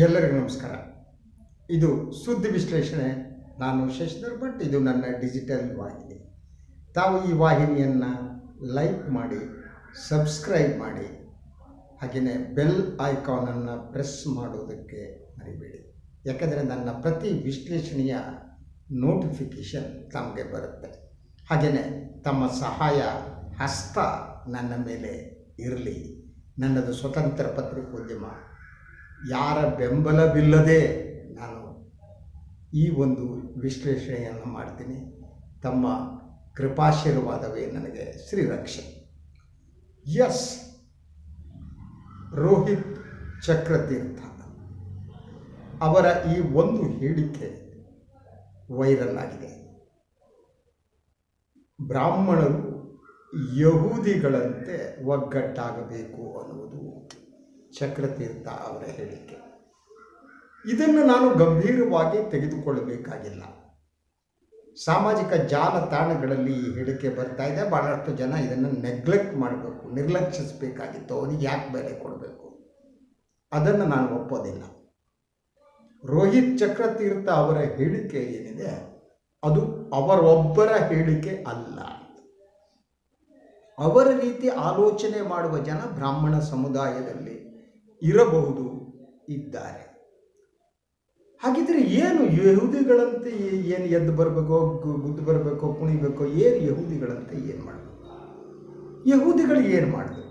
ಎಲ್ಲರಿಗೂ ನಮಸ್ಕಾರ. ಇದು ಸುದ್ದಿ ವಿಶ್ಲೇಷಣೆ. ನಾನು ಶಶಿಧರ್ ಭಟ್ ಇದು ನನ್ನ ಡಿಜಿಟಲ್ ವಾಹಿನಿ. ತಾವು ಈ ವಾಹಿನಿಯನ್ನು ಲೈಕ್ ಮಾಡಿ, ಸಬ್ಸ್ಕ್ರೈಬ್ ಮಾಡಿ ಹಾಗೆಯೇ ಬೆಲ್ ಐಕಾನನ್ನು ಪ್ರೆಸ್ ಮಾಡೋದಕ್ಕೆ ಮರಿಬೇಡಿ. ಯಾಕೆಂದರೆ ನನ್ನ ಪ್ರತಿ ವಿಶ್ಲೇಷಣೆಯ ನೋಟಿಫಿಕೇಷನ್ ತಮಗೆ ಬರುತ್ತೆ. ಹಾಗೆಯೇ ತಮ್ಮ ಸಹಾಯ ಹಸ್ತ ನನ್ನ ಮೇಲೆ ಇರಲಿ. ನನ್ನದು ಸ್ವತಂತ್ರ ಪತ್ರಿಕೋದ್ಯಮ ಯಾರ ಬೆಂಬಲವಿಲ್ಲದೆ ನಾನು ಈ ಒಂದು ವಿಶ್ಲೇಷಣೆಯನ್ನು ಮಾಡ್ತೀನಿ. ತಮ್ಮ ಕೃಪಾಶೀರ್ವಾದವೇ ನನಗೆ ಶ್ರೀರಕ್ಷ. ಎಸ್ ರೋಹಿತ್ ಚಕ್ರತೀರ್ಥ. ಅವರ ಈ ಒಂದು ಹೇಳಿಕೆ ವೈರಲ್ ಆಗಿದೆ ಬ್ರಾಹ್ಮಣರು ಯಹೂದಿಗಳಂತೆ ಒಗ್ಗಟ್ಟಾಗಬೇಕು ಅನ್ನುವುದು. ಚಕ್ರತೀರ್ಥ ಅವರ ಹೇಳಿಕೆ. ಇದನ್ನು ನಾನು ಗಂಭೀರವಾಗಿ ತೆಗೆದುಕೊಳ್ಳಬೇಕಾಗಿಲ್ಲ. ಸಾಮಾಜಿಕ ಜಾಲತಾಣಗಳಲ್ಲಿ ಈ ಹೇಳಿಕೆ ಬರ್ತಾ ಇದೆ. ಭಾಳಷ್ಟು ಜನ ಇದನ್ನು ನೆಗ್ಲೆಕ್ಟ್ ಮಾಡಬೇಕು, ನಿರ್ಲಕ್ಷಿಸಬೇಕಾಗಿತ್ತು. ಅವನಿಗೆ ಯಾಕೆ ಬೆಲೆ ಕೊಡಬೇಕು? ಅದನ್ನು ನಾನು ಒಪ್ಪೋದಿಲ್ಲ. ರೋಹಿತ್ ಚಕ್ರತೀರ್ಥ ಅವರ ಹೇಳಿಕೆ ಏನಿದೆ? ಅದು ಅವರೊಬ್ಬರ ಹೇಳಿಕೆ ಅಲ್ಲ. ಅವರ ರೀತಿ ಆಲೋಚನೆ ಮಾಡುವ ಜನ ಬ್ರಾಹ್ಮಣ ಸಮುದಾಯದಲ್ಲಿ ಇರಬಹುದು, ಇದ್ದಾರೆ. ಹಾಗಿದ್ರೆ ಏನು ಯಹೂದಿಗಳಂತೆ ಏನು ಎದ್ದು ಬರಬೇಕೋ ಗುದ್ದು ಬರಬೇಕೋ, ಕುಣಿಬೇಕೋ, ಏನು ಯಹೂದಿಗಳಂತೆ ಏನು ಮಾಡಬೇಕು? ಯಹೂದಿಗಳು ಏನು ಮಾಡಿದ್ರು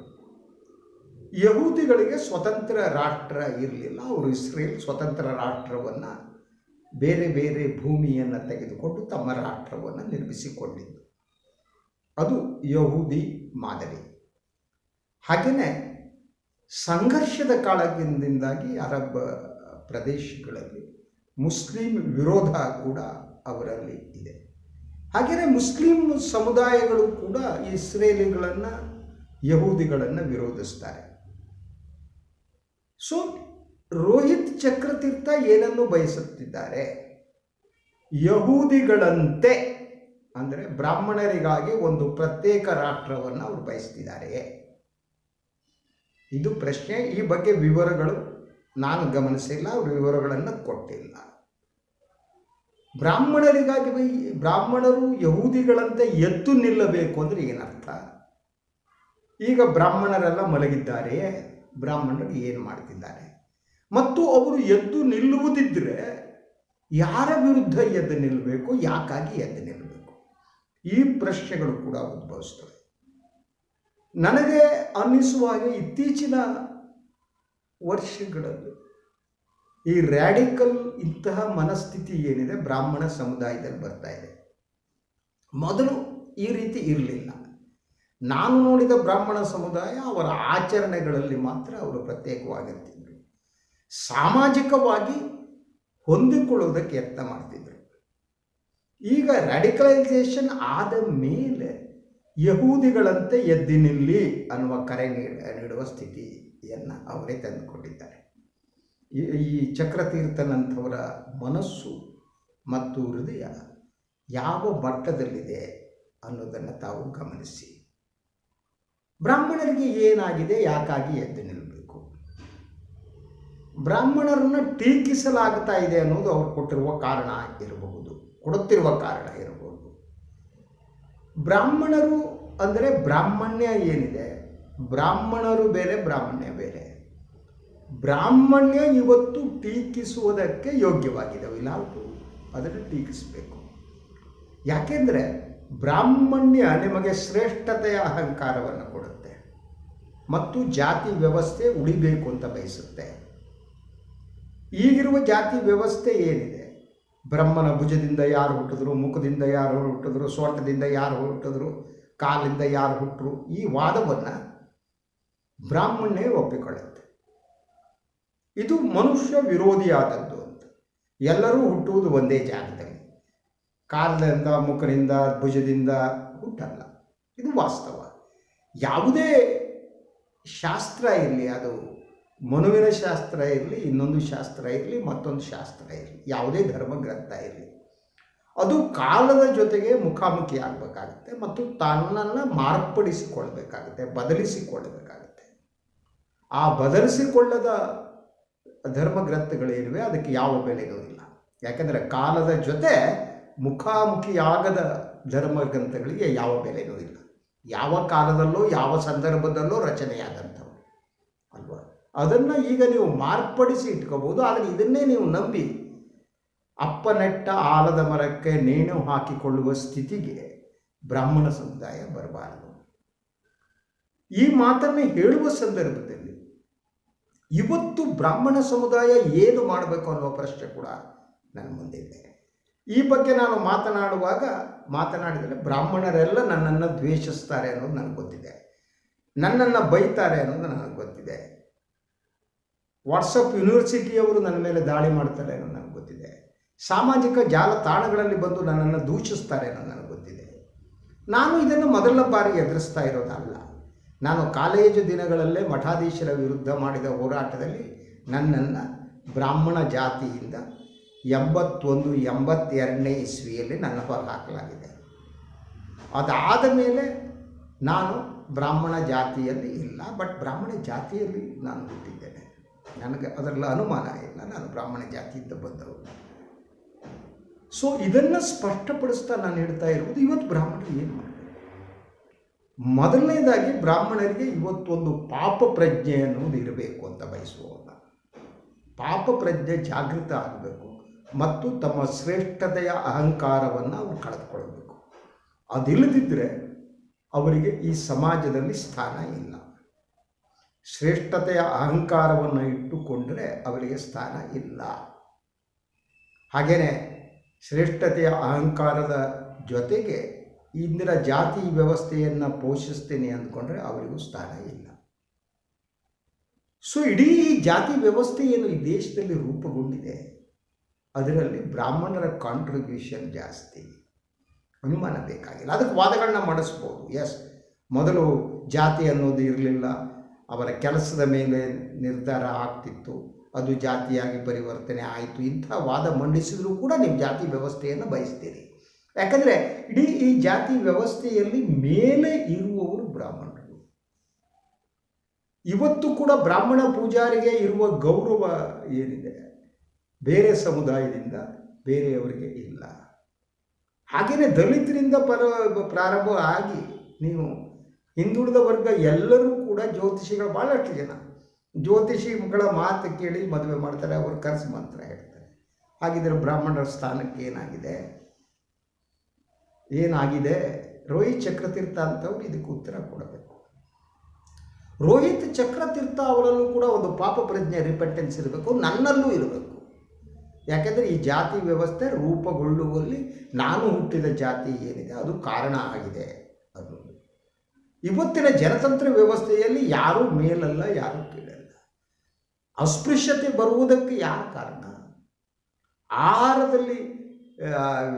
ಯಹೂದಿಗಳಿಗೆ ಸ್ವತಂತ್ರ ರಾಷ್ಟ್ರ ಇರಲಿಲ್ಲ. ಅವರು ಇಸ್ರೇಲ್ ಸ್ವತಂತ್ರ ರಾಷ್ಟ್ರವನ್ನು ಬೇರೆ ಬೇರೆ ಭೂಮಿಯನ್ನು ತೆಗೆದುಕೊಂಡು ತಮ್ಮ ರಾಷ್ಟ್ರವನ್ನು ನಿರ್ಮಿಸಿಕೊಂಡಿದ್ದು. ಅದು ಯಹೂದಿ ಮಾದರಿ. ಹಾಗೆಯೇ ಸಂಘರ್ಷದ ಕಾಳದಿಂದಾಗಿ ಅರಬ್ ಪ್ರದೇಶಗಳಲ್ಲಿ ಮುಸ್ಲಿಂ ವಿರೋಧ ಕೂಡ ಅವರಲ್ಲಿ ಇದೆ. ಹಾಗೆಯೇ ಮುಸ್ಲಿಂ ಸಮುದಾಯಗಳು ಕೂಡ ಇಸ್ರೇಲಿಗಳನ್ನು, ಯಹೂದಿಗಳನ್ನು ವಿರೋಧಿಸ್ತಾರೆ. ಸೊ, ರೋಹಿತ್ ಚಕ್ರತೀರ್ಥ ಏನನ್ನು ಬಯಸುತ್ತಿದ್ದಾರೆ? ಯಹೂದಿಗಳಂತೆ, ಅಂದರೆ ಬ್ರಾಹ್ಮಣರಿಗಾಗಿ ಒಂದು ಪ್ರತ್ಯೇಕ ರಾಷ್ಟ್ರವನ್ನು ಅವರು ಬಯಸ್ತಿದ್ದಾರೆಯೇ ಇದು ಪ್ರಶ್ನೆ. ಈ ಬಗ್ಗೆ ವಿವರಗಳು ನಾನು ಗಮನಿಸಿಲ್ಲ ಅವರು ವಿವರಗಳನ್ನು ಕೊಟ್ಟಿಲ್ಲ. ಬ್ರಾಹ್ಮಣರಿಗಾಗಿ ಬ್ರಾಹ್ಮಣರು ಯಹೂದಿಗಳಂತೆ ಎದ್ದು ನಿಲ್ಲಬೇಕು ಅಂದರೆ ಏನರ್ಥ? ಈಗ ಬ್ರಾಹ್ಮಣರೆಲ್ಲ ಮಲಗಿದ್ದಾರೆ, ಬ್ರಾಹ್ಮಣರು ಏನು ಮಾಡ್ತಿದ್ದಾರೆ ಮತ್ತು ಅವರು ಎದ್ದು ನಿಲ್ಲುವುದಿದ್ದರೆ ಯಾರ ವಿರುದ್ಧ ಎದ್ದು ನಿಲ್ಲಬೇಕು, ಯಾಕಾಗಿ ಎದ್ದು ನಿಲ್ಲಬೇಕು? ಈ ಪ್ರಶ್ನೆಗಳು ಕೂಡ ಉದ್ಭವಿಸ್ತವೆ ನನಗೆ ಅನ್ನಿಸುವ ಹಾಗೆ ಇತ್ತೀಚಿನ ವರ್ಷಗಳಲ್ಲಿ ಈ ರ್ಯಾಡಿಕಲ್ ಇಂತಹ ಮನಸ್ಥಿತಿ ಏನಿದೆ, ಬ್ರಾಹ್ಮಣ ಸಮುದಾಯದಲ್ಲಿ ಬರ್ತಾ ಇದೆ. ಮೊದಲು ಈ ರೀತಿ ಇರಲಿಲ್ಲ. ನಾನು ನೋಡಿದ ಬ್ರಾಹ್ಮಣ ಸಮುದಾಯ ಅವರ ಆಚರಣೆಗಳಲ್ಲಿ ಮಾತ್ರ ಅವರು ಪ್ರತ್ಯೇಕವಾಗಿರ್ತಿದ್ರು. ಸಾಮಾಜಿಕವಾಗಿ ಹೊಂದಿಕೊಳ್ಳುವುದಕ್ಕೆ ಯತ್ನ ಮಾಡ್ತಿದ್ರು. ಈಗ ರ್ಯಾಡಿಕಲೈಸೇಷನ್ ಆದ ಮೇಲೆ ಯಹೂದಿಗಳಂತೆ ಎದ್ದಿ ನಿಲ್ಲಿ ಅನ್ನುವ ಕರೆ ನೀಡುವ ಸ್ಥಿತಿಯನ್ನು ಅವರೇ ತಂದುಕೊಂಡಿದ್ದಾರೆ. ಈ ಚಕ್ರತೀರ್ಥನಂಥವರ ಮನಸ್ಸು ಮತ್ತು ಹೃದಯ ಯಾವ ಮಟ್ಟದಲ್ಲಿದೆ ಅನ್ನೋದನ್ನು ತಾವು ಗಮನಿಸಿ. ಬ್ರಾಹ್ಮಣರಿಗೆ ಏನಾಗಿದೆ, ಯಾಕಾಗಿ ಎದ್ದು ನಿಲ್ಲಬೇಕು ಬ್ರಾಹ್ಮಣರನ್ನು ಟೀಕಿಸಲಾಗ್ತಾ ಇದೆ ಅನ್ನೋದು ಅವ್ರು ಕೊಟ್ಟಿರುವ ಕಾರಣ ಇರಬಹುದು ಕೊಡುತ್ತಿರುವ ಕಾರಣ ಇರಬಹುದು ಬ್ರಾಹ್ಮಣರು ಅಂದರೆ ಬ್ರಾಹ್ಮಣ್ಯ ಏನಿದೆ? ಬ್ರಾಹ್ಮಣರು ಬೇರೆ, ಬ್ರಾಹ್ಮಣ್ಯ ಬೇರೆ. ಬ್ರಾಹ್ಮಣ್ಯ ಇವತ್ತು ಟೀಕಿಸುವುದಕ್ಕೆ ಯೋಗ್ಯವಾಗಿದೆ ವಿಲಾಟು ಅದನ್ನು ಟೀಕಿಸಬೇಕು. ಯಾಕೆಂದರೆ ಬ್ರಾಹ್ಮಣ್ಯ ನಿಮಗೆ ಶ್ರೇಷ್ಠತೆಯ ಅಹಂಕಾರವನ್ನು ಕೊಡುತ್ತೆ ಮತ್ತು ಜಾತಿ ವ್ಯವಸ್ಥೆ ಉಳಿಬೇಕು ಅಂತ ಬಯಸುತ್ತೆ. ಈಗಿರುವ ಜಾತಿ ವ್ಯವಸ್ಥೆ ಏನಿದೆ? ಬ್ರಹ್ಮನ ಭುಜದಿಂದ ಯಾರು ಹುಟ್ಟಿದ್ರು, ಮುಖದಿಂದ ಯಾರು ಹುಟ್ಟಿದ್ರು, ಸೊಂಟದಿಂದ ಯಾರು ಹುಟ್ಟಿದ್ರು, ಕಾಲಿಂದ ಯಾರು ಹುಟ್ಟರು ಈ ವಾದವನ್ನು ಬ್ರಾಹ್ಮಣ್ಯ ಒಪ್ಪಿಕೊಳ್ಳುತ್ತೆ. ಇದು ಮನುಷ್ಯ ವಿರೋಧಿಯಾದದ್ದು ಅಂತ. ಎಲ್ಲರೂ ಹುಟ್ಟುವುದು ಒಂದೇ ಜಾಗದಲ್ಲಿ. ಕಾಲದಿಂದ ಮುಖದಿಂದ, ಭುಜದಿಂದ ಹುಟ್ಟಲ್ಲ. ಇದು ವಾಸ್ತವ. ಯಾವುದೇ ಶಾಸ್ತ್ರ ಇರಲಿ, ಅದು ಮನುವಿನ ಶಾಸ್ತ್ರ ಇರಲಿ, ಇನ್ನೊಂದು ಶಾಸ್ತ್ರ ಇರಲಿ, ಮತ್ತೊಂದು ಶಾಸ್ತ್ರ ಇರಲಿ. ಯಾವುದೇ ಧರ್ಮ ಗ್ರಂಥ ಇರಲಿ. ಅದು ಕಾಲದ ಜೊತೆಗೆ ಮುಖಾಮುಖಿ ಆಗಬೇಕಾಗುತ್ತೆ ಮತ್ತು ತನ್ನನ್ನು ಮಾರ್ಪಡಿಸಿಕೊಳ್ಬೇಕಾಗುತ್ತೆ ಬದಲಿಸಿಕೊಳ್ಳಬೇಕಾಗುತ್ತೆ ಆ ಬದಲಿಸಿಕೊಳ್ಳದ ಧರ್ಮಗ್ರಂಥಗಳೇನಿವೆ ಅದಕ್ಕೆ ಯಾವ ಬೆಲೆಯೂ ಇಲ್ಲ. ಯಾಕೆಂದರೆ ಕಾಲದ ಜೊತೆ ಮುಖಾಮುಖಿಯಾಗದ ಧರ್ಮಗ್ರಂಥಗಳಿಗೆ ಯಾವ ಬೆಲೆಯೂ ಇಲ್ಲ. ಯಾವ ಕಾಲದಲ್ಲೋ, ಯಾವ ಸಂದರ್ಭದಲ್ಲೋ ರಚನೆಯಾದಂಥವು ಅಲ್ವಾ ಅದನ್ನು ಈಗ ನೀವು ಮಾರ್ಪಡಿಸಿ ಇಟ್ಕೋಬೋದು ಆದರೆ ಇದನ್ನೇ ನೀವು ನಂಬಿ ಅಪ್ಪ ನೆಟ್ಟ ಆಲದ ಮರಕ್ಕೆ ನೇಣು ಹಾಕಿಕೊಳ್ಳುವ ಸ್ಥಿತಿಗೆ ಬ್ರಾಹ್ಮಣ ಸಮುದಾಯ ಬರಬಾರದು. ಈ ಮಾತನ್ನು ಹೇಳುವ ಸಂದರ್ಭದಲ್ಲಿ ಇವತ್ತು ಬ್ರಾಹ್ಮಣ ಸಮುದಾಯ ಏನು ಮಾಡಬೇಕು ಅನ್ನುವ ಪ್ರಶ್ನೆ ಕೂಡ ನನ್ನ ಮುಂದಿದೆ ಈ ಬಗ್ಗೆ ನಾನು ಮಾತನಾಡುವಾಗ ಮಾತನಾಡಿದರೆ ಬ್ರಾಹ್ಮಣರೆಲ್ಲ ನನ್ನನ್ನು ದ್ವೇಷಿಸ್ತಾರೆ ಅನ್ನೋದು ನನಗೆ ಗೊತ್ತಿದೆ. ನನ್ನನ್ನು ಬೈತಾರೆ ಅನ್ನೋದು ನನಗೆ ಗೊತ್ತಿದೆ. ವಾಟ್ಸಪ್ ಯೂನಿವರ್ಸಿಟಿಯವರು ನನ್ನ ಮೇಲೆ ದಾಳಿ ಮಾಡ್ತಾರೆ ಅನ್ನೋದು ನನಗೆ ಗೊತ್ತಿದೆ. ಸಾಮಾಜಿಕ ಜಾಲತಾಣಗಳಲ್ಲಿ ಬಂದು ನನ್ನನ್ನು ದೂಷಿಸ್ತಾರೆ ಅನ್ನೋದು ನನಗೆ ಗೊತ್ತಿದೆ. ನಾನು ಇದನ್ನು ಮೊದಲ ಬಾರಿ ಎದುರಿಸ್ತಾ ಇರೋದಲ್ಲ. ನಾನು ಕಾಲೇಜು ದಿನಗಳಲ್ಲೇ ಮಠಾಧೀಶರ ವಿರುದ್ಧ ಮಾಡಿದ ಹೋರಾಟದಲ್ಲಿ ನನ್ನನ್ನು ಬ್ರಾಹ್ಮಣ ಜಾತಿಯಿಂದ ಎಂಬತ್ತೊಂದು, ಎಂಬತ್ತೆರಡನೇ ಇಸ್ವಿಯಲ್ಲಿ ನನ್ನ ಹೊರ ಹಾಕಲಾಗಿದೆ. ಅದಾದ ಮೇಲೆ ನಾನು ಬ್ರಾಹ್ಮಣ ಜಾತಿಯಲ್ಲಿ ಇಲ್ಲ, ಬಟ್ ಬ್ರಾಹ್ಮಣ ಜಾತಿಯಲ್ಲಿ ನಾನು ಹುಟ್ಟಿದ್ದೇನೆ. ನನಗೆ ಅದರಲ್ಲಿ ಅನುಮಾನ ಇಲ್ಲ ನಾನು ಬ್ರಾಹ್ಮಣ ಜಾತಿಯಿಂದ ಬಂದವರು. ಸೊ ಇದನ್ನು ಸ್ಪಷ್ಟಪಡಿಸ್ತಾ ನಾನು ಹೇಳ್ತಾ ಇರುವುದು ಇವತ್ತು ಬ್ರಾಹ್ಮಣರು ಏನು ಮಾಡಬೇಕು ಮೊದಲನೇದಾಗಿ ಬ್ರಾಹ್ಮಣರಿಗೆ ಇವತ್ತೊಂದು ಪಾಪ ಪ್ರಜ್ಞೆ ಅನ್ನೋದು ಇರಬೇಕು ಅಂತ ಬಯಸುವವನ್ನ ಪಾಪ ಪ್ರಜ್ಞೆ ಜಾಗೃತ ಆಗಬೇಕು ಮತ್ತು ತಮ್ಮ ಶ್ರೇಷ್ಠತೆಯ ಅಹಂಕಾರವನ್ನು ಅವರು ಕಳೆದುಕೊಳ್ಬೇಕು ಅದಿಲ್ಲದಿದ್ದರೆ ಅವರಿಗೆ ಈ ಸಮಾಜದಲ್ಲಿ ಸ್ಥಾನ ಇಲ್ಲ. ಶ್ರೇಷ್ಠತೆಯ ಅಹಂಕಾರವನ್ನು ಇಟ್ಟುಕೊಂಡರೆ ಅವರಿಗೆ ಸ್ಥಾನ ಇಲ್ಲ. ಹಾಗೆಯೇ ಶ್ರೇಷ್ಠತೆಯ ಅಹಂಕಾರದ ಜೊತೆಗೆ ಇಂದಿನ ಜಾತಿ ವ್ಯವಸ್ಥೆಯನ್ನು ಪೋಷಿಸ್ತೀನಿ ಅಂದ್ಕೊಂಡ್ರೆ ಅವರಿಗೂ ಸ್ಥಾನ ಇಲ್ಲ. ಸೊ ಇಡೀ ಜಾತಿ ವ್ಯವಸ್ಥೆ ಏನು ಈ ದೇಶದಲ್ಲಿ ರೂಪುಗೊಂಡಿದೆ. ಅದರಲ್ಲಿ ಬ್ರಾಹ್ಮಣರ ಕಾಂಟ್ರಿಬ್ಯೂಷನ್ ಜಾಸ್ತಿ. ಅನುಮಾನ ಬೇಕಾಗಿಲ್ಲ. ಅದಕ್ಕೆ ವಾದಗಳನ್ನ ಮಾಡಿಸ್ಬೋದು. ಎಸ್ ಮೊದಲು ಜಾತಿ ಅನ್ನೋದು ಇರಲಿಲ್ಲ. ಅವರ ಕೆಲಸದ ಮೇಲೆ ನಿರ್ಧಾರ ಆಗ್ತಿತ್ತು. ಅದು ಜಾತಿಯಾಗಿ ಪರಿವರ್ತನೆ ಆಯಿತು. ಇಂಥ ವಾದ ಮಂಡಿಸಿದರೂ ಕೂಡ ನೀವು ಜಾತಿ ವ್ಯವಸ್ಥೆಯನ್ನು ಬಯಸ್ತೀರಿ. ಯಾಕಂದರೆ ಇಡೀ ಈ ಜಾತಿ ವ್ಯವಸ್ಥೆಯಲ್ಲಿ ಮೇಲೆ ಇರುವವರು ಬ್ರಾಹ್ಮಣರು. ಇವತ್ತು ಕೂಡ ಬ್ರಾಹ್ಮಣ ಪೂಜಾರಿಗೆ ಇರುವ ಗೌರವ ಏನಿದೆ? ಬೇರೆ ಸಮುದಾಯದಿಂದ ಬೇರೆಯವರಿಗೆ ಇಲ್ಲ. ಹಾಗೆಯೇ ದಲಿತರಿಂದ ಪರ ಪ್ರಾರಂಭ ಆಗಿ ನೀವು ಹಿಂದುಳಿದ ವರ್ಗ ಎಲ್ಲರೂ ಕೂಡ ಜ್ಯೋತಿಷಿಗಳು ಭಾಳಷ್ಟು ಜನ. ಜ್ಯೋತಿಷಿಗಳ ಮಾತು ಕೇಳಿ ಮದುವೆ ಮಾಡ್ತಾರೆ, ಅವರು ಕರ್ಸು ಮಂತ್ರ ಹೇಳ್ತಾರೆ. ಹಾಗಿದ್ರೆ ಬ್ರಾಹ್ಮಣರ ಸ್ಥಾನಕ್ಕೆ ಏನಾಗಿದೆ? ಏನಾಗಿದೆ? ರೋಹಿತ್ ಚಕ್ರತೀರ್ಥ ಅಂತವ್ರು ಇದಕ್ಕೆ ಉತ್ತರ ಕೊಡಬೇಕು. ರೋಹಿತ್ ಚಕ್ರತೀರ್ಥ ಅವರಲ್ಲೂ ಕೂಡ ಒಂದು ಪಾಪ ಪ್ರಜ್ಞೆ ರಿಪೆಂಟೆನ್ಸ್ ಇರಬೇಕು, ನನ್ನಲ್ಲೂ ಇರಬೇಕು. ಯಾಕೆಂದರೆ ಈ ಜಾತಿ ವ್ಯವಸ್ಥೆ ರೂಪುಗೊಳ್ಳುವಲ್ಲಿ ನಾನು ಹುಟ್ಟಿದ ಜಾತಿ ಏನಿದೆ, ಅದು ಕಾರಣ ಆಗಿದೆ ಅದು ಇವತ್ತಿನ ಜನತಂತ್ರ ವ್ಯವಸ್ಥೆಯಲ್ಲಿ ಯಾರೂ ಮೇಲಲ್ಲ, ಯಾರೂ ಕೀಳಲ್ಲ. ಅಸ್ಪೃಶ್ಯತೆ ಬರುವುದಕ್ಕೆ ಯಾರು ಕಾರಣ? ಆಹಾರದಲ್ಲಿ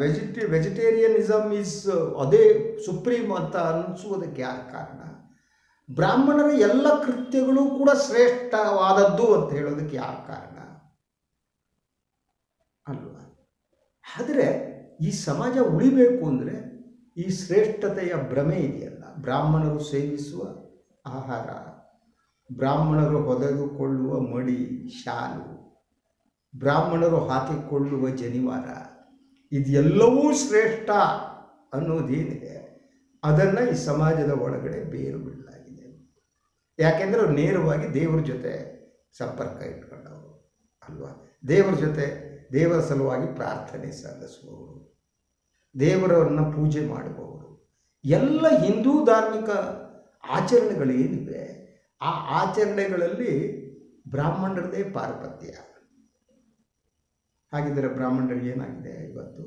ವೆಜಿಟೇ ವೆಜಿಟೇರಿಯನಿಸಮ್ ಈಸ್ ಅದೇ ಸುಪ್ರೀಂ ಅಂತ ಅನಿಸುವುದಕ್ಕೆ ಯಾರ ಕಾರಣ? ಬ್ರಾಹ್ಮಣರ ಎಲ್ಲ ಕೃತ್ಯಗಳು ಕೂಡ ಶ್ರೇಷ್ಠವಾದದ್ದು ಅಂತ ಹೇಳೋದಕ್ಕೆ ಯಾರು ಕಾರಣ? ಅಲ್ವಾ? ಆದರೆ ಈ ಸಮಾಜ ಉಳಿಬೇಕು ಅಂದರೆ ಈ ಶ್ರೇಷ್ಠತೆಯ ಭ್ರಮೆ ಇದೆಯಲ್ಲ. ಬ್ರಾಹ್ಮಣರು ಸೇವಿಸುವ ಆಹಾರ, ಬ್ರಾಹ್ಮಣರು ಹೊದೆದುಕೊಳ್ಳುವ ಮಡಿ, ಶಾಲು, ಬ್ರಾಹ್ಮಣರು ಹಾಕಿಕೊಳ್ಳುವ ಜನಿವಾರ, ಇದೆಲ್ಲವೂ ಶ್ರೇಷ್ಠ ಅನ್ನೋದೇನಿದೆ. ಅದನ್ನು ಈ ಸಮಾಜದ ಒಳಗಡೆ ಬೇರು ಬಿಡಲಾಗಿದೆ ಯಾಕೆಂದರೆ ನೇರವಾಗಿ ದೇವರ ಜೊತೆ ಸಂಪರ್ಕ ಇಟ್ಕೊಂಡವರು, ಅಲ್ವಾ? ದೇವರ ಜೊತೆ ದೇವರ ಸಲುವಾಗಿ ಪ್ರಾರ್ಥನೆ ಸಲ್ಲಿಸುವವರು, ದೇವರನ್ನು ಪೂಜೆ ಮಾಡುವವರು. ಎಲ್ಲ ಹಿಂದೂ ಧಾರ್ಮಿಕ ಆಚರಣೆಗಳೇನಿವೆ, ಆ ಆಚರಣೆಗಳಲ್ಲಿ ಬ್ರಾಹ್ಮಣರದೇ ಪಾರ್ಪತ್ಯ. ಹಾಗಿದ್ದರೆ ಬ್ರಾಹ್ಮಣರಿಗೆ ಏನಾಗಿದೆ ಇವತ್ತು?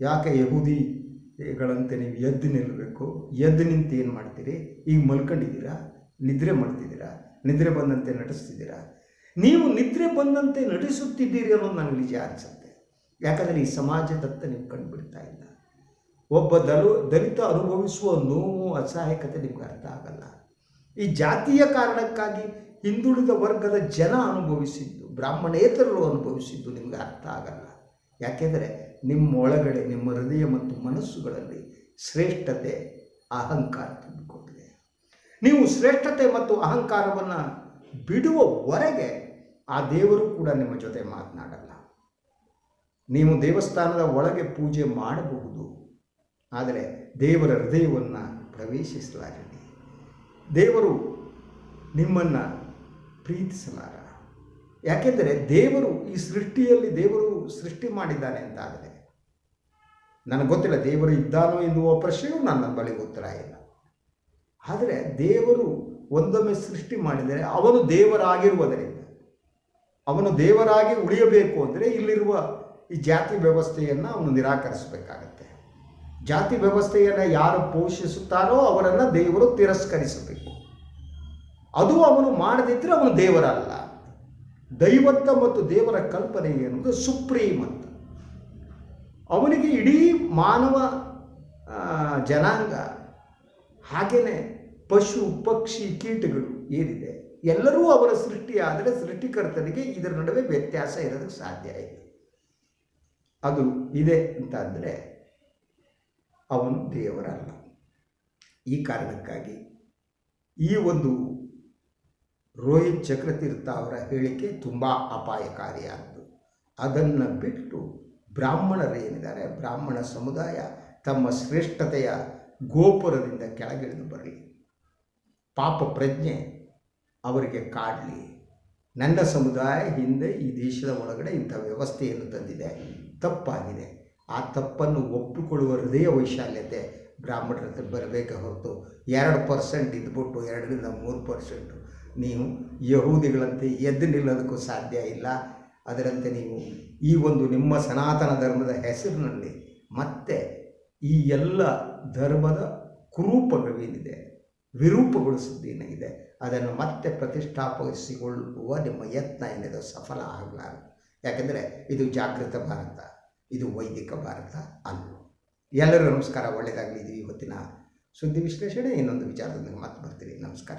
ಯಾಕೆ ಯಹೂದಿಗಳಂತೆ ನೀವು ಎದ್ದು ನಿಲ್ಲಬೇಕು? ಎದ್ದು ನಿಂತು ಏನು ಮಾಡ್ತೀರಿ? ಈಗ ಮಲ್ಕೊಂಡಿದ್ದೀರಾ? ನಿದ್ರೆ ಮಾಡ್ತಿದ್ದೀರಾ? ನಿದ್ರೆ ಬಂದಂತೆ ನಟಿಸ್ತಿದ್ದೀರಾ ನೀವು ನಿದ್ರೆ ಬಂದಂತೆ ನಟಿಸುತ್ತಿದ್ದೀರಿ ಅನ್ನೋದು ನನಗೆ ನಿಜ ಅನಿಸುತ್ತೆ. ಯಾಕಂದರೆ ಈ ಸಮಾಜದತ್ತ ನೀವು ಕಂಡುಬಿಡ್ತಾ ಇಲ್ಲ. ಒಬ್ಬ ದಲು ದಲಿತ ಅನುಭವಿಸುವ ನೋವು, ಅಸಹಾಯಕತೆ ನಿಮ್ಗೆ ಅರ್ಥ ಆಗಲ್ಲ. ಈ ಜಾತಿಯ ಕಾರಣಕ್ಕಾಗಿ ಹಿಂದುಳಿದ ವರ್ಗದ ಜನ ಅನುಭವಿಸಿದ್ದು, ಬ್ರಾಹ್ಮಣೇತರರು ಅನುಭವಿಸಿದ್ದು ನಿಮ್ಗೆ ಅರ್ಥ ಆಗಲ್ಲ. ಯಾಕೆಂದರೆ ನಿಮ್ಮ ಒಳಗಡೆ, ನಿಮ್ಮ ಹೃದಯ ಮತ್ತು ಮನಸ್ಸುಗಳಲ್ಲಿ ಶ್ರೇಷ್ಠತೆ, ಅಹಂಕಾರ ತುಂಬಿಕೊಂಡಿದೆ. ನೀವು ಶ್ರೇಷ್ಠತೆ ಮತ್ತು ಅಹಂಕಾರವನ್ನು ಬಿಡುವವರೆಗೆ ಆ ದೇವರು ಕೂಡ ನಿಮ್ಮ ಜೊತೆ ಮಾತನಾಡಲ್ಲ. ನೀವು ದೇವಸ್ಥಾನದ ಒಳಗೆ ಪೂಜೆ ಮಾಡಬಹುದು. ಆದರೆ ದೇವರ ಹೃದಯವನ್ನು ಪ್ರವೇಶಿಸಲಾಗಿದೆ ದೇವರು ನಿಮ್ಮನ್ನು ಪ್ರೀತಿಸಲಾರ. ಯಾಕೆಂದರೆ ದೇವರು ಈ ಸೃಷ್ಟಿಯಲ್ಲಿ ದೇವರು ಸೃಷ್ಟಿ ಮಾಡಿದ್ದಾನೆ ಅಂತಾದರೆ, ನನಗೆ ಗೊತ್ತಿಲ್ಲ ದೇವರು ಇದ್ದಾನೋ ಎನ್ನುವ ಪ್ರಶ್ನೆಯೂ ನನ್ನ ಬಳಿ ಉತ್ತರ ಇಲ್ಲ. ಆದರೆ ದೇವರು ಒಂದೊಮ್ಮೆ ಸೃಷ್ಟಿ ಮಾಡಿದರೆ ಅವನು ದೇವರಾಗಿರುವುದರಿಂದ, ಅವನು ದೇವರಾಗಿ ಉಳಿಯಬೇಕು ಅಂದರೆ ಇಲ್ಲಿರುವ ಈ ಜಾತಿ ವ್ಯವಸ್ಥೆಯನ್ನು ಅವನು ನಿರಾಕರಿಸಬೇಕಾಗತ್ತೆ. ಜಾತಿ ವ್ಯವಸ್ಥೆಯನ್ನು ಯಾರು ಪೋಷಿಸುತ್ತಾರೋ ಅವರನ್ನು ದೇವರು ತಿರಸ್ಕರಿಸಬೇಕು. ಅದು ಅವನು ಮಾಡದಿದ್ದರೆ ಅವನು ದೇವರಲ್ಲ. ದೈವತ್ವ ಮತ್ತು ದೇವರ ಕಲ್ಪನೆ ಎನ್ನುವುದು ಸುಪ್ರೀಮ್ ಅಂತ. ಅವನಿಗೆ ಇಡೀ ಮಾನವ ಜನಾಂಗ ಹಾಗೆಯೇ ಪಶು, ಪಕ್ಷಿ, ಕೀಟಗಳು ಏನಿದೆ, ಎಲ್ಲರೂ ಅವರ ಸೃಷ್ಟಿಯಾದರೆ ಸೃಷ್ಟಿಕರ್ತನಿಗೆ ಇದರ ನಡುವೆ ವ್ಯತ್ಯಾಸ ಇರೋದಕ್ಕೆ ಸಾಧ್ಯ ಇದೆ ಅದು ಇದೆ ಅಂತಂದರೆ ಅವನು ದೇವರಲ್ಲ. ಈ ಕಾರಣಕ್ಕಾಗಿ ಈ ಒಂದು ರೋಹಿತ್ ಚಕ್ರತೀರ್ಥ ಅವರ ಹೇಳಿಕೆ ತುಂಬ ಅಪಾಯಕಾರಿಯಾದ್ದು. ಅದನ್ನು ಬಿಟ್ಟು ಬ್ರಾಹ್ಮಣರೇನಿದ್ದಾರೆ ಬ್ರಾಹ್ಮಣ ಸಮುದಾಯ ತಮ್ಮ ಶ್ರೇಷ್ಠತೆಯ ಗೋಪುರದಿಂದ ಕೆಳಗಿಳಿದು ಬರಲಿ. ಪಾಪ ಪ್ರಜ್ಞೆ ಅವರಿಗೆ ಕಾಡಲಿ. ನನ್ನ ಸಮುದಾಯ ಹಿಂದೆ ಈ ದೇಶದ ಒಳಗಡೆ ಇಂಥ ವ್ಯವಸ್ಥೆಯನ್ನು ತಂದಿದೆ. ತಪ್ಪಾಗಿದೆ. ಆ ತಪ್ಪನ್ನು ಒಪ್ಪಿಕೊಳ್ಳುವ ಹೃದಯ ವೈಶಾಲ್ಯತೆ ಬ್ರಾಹ್ಮಣರ ಹತ್ರ ಬರಬೇಕೆ ಹೊರತು? ಎರಡು ಪರ್ಸೆಂಟ್ ಇದ್ಬಿಟ್ಟು ಎರಡರಿಂದ ಮೂರು ಪರ್ಸೆಂಟು ನೀವು ಯಹೂದಿಗಳಂತೆ ಎದ್ದು ನಿಲ್ಲೋದಕ್ಕೂ ಸಾಧ್ಯ ಇಲ್ಲ. ಅದರಂತೆ ನೀವು ಈ ಒಂದು ನಿಮ್ಮ ಸನಾತನ ಧರ್ಮದ ಹೆಸರಿನಲ್ಲಿ ಮತ್ತೆ ಈ ಎಲ್ಲ ಧರ್ಮದ ಕುರೂಪಗಳೇನಿದೆ ವಿರೂಪಗೊಳಿಸಿದ್ದೇನಾಗಿದೆ ಅದನ್ನು ಮತ್ತೆ ಪ್ರತಿಷ್ಠಾಪಿಸಿಕೊಳ್ಳುವ ನಿಮ್ಮ ಯತ್ನ ಏನಿದೆ ಸಫಲ ಆಗಲಾರದು. ಯಾಕೆಂದರೆ ಇದು ಜಾಗೃತ ಭಾರತ. ಇದು ವೈದಿಕ ಭಾರತ ಅಂದು ಎಲ್ಲರೂ ನಮಸ್ಕಾರ ಒಳ್ಳೆಯದಾಗಲಿ ಇದು ಇವತ್ತಿನ ಸುದ್ದಿ ವಿಶ್ಲೇಷಣೆ. ಇನ್ನೊಂದು ವಿಚಾರದೊಂದಿಗೆ ಮತ್ತೆ ಬರ್ತೀವಿ. ನಮಸ್ಕಾರ.